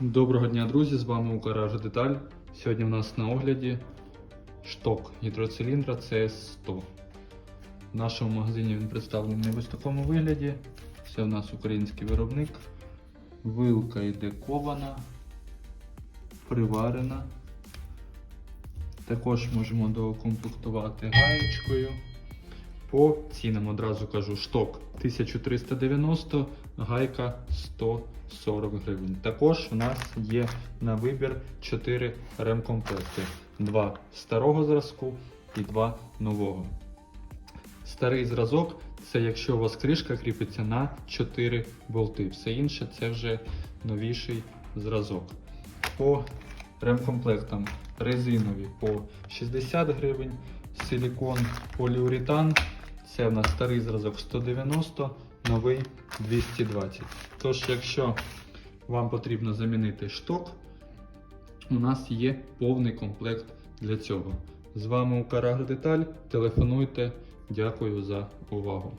Доброго дня, друзі! З вами Укараж Деталь. Сьогодні у нас на огляді шток гідроциліндра CS100. В нашому магазині він представлений в ось такому вигляді. Це у нас український виробник. Вилка йде кована, приварена. Також можемо доукомплектувати гаєчкою. По цінам одразу кажу, шток 1390, гайка 140 гривень. Також у нас є на вибір 4 ремкомплекти. Два старого зразку і два нового. Старий зразок це якщо у вас кришка кріпиться на 4 болти. Все інше це вже новіший зразок. По ремкомплектам резинові по 60 гривень, силікон поліуретан. Це в нас старий зразок 190, новий 220. Тож, якщо вам потрібно замінити шток, у нас є повний комплект для цього. З вами Укарагр Деталь. Телефонуйте. Дякую за увагу.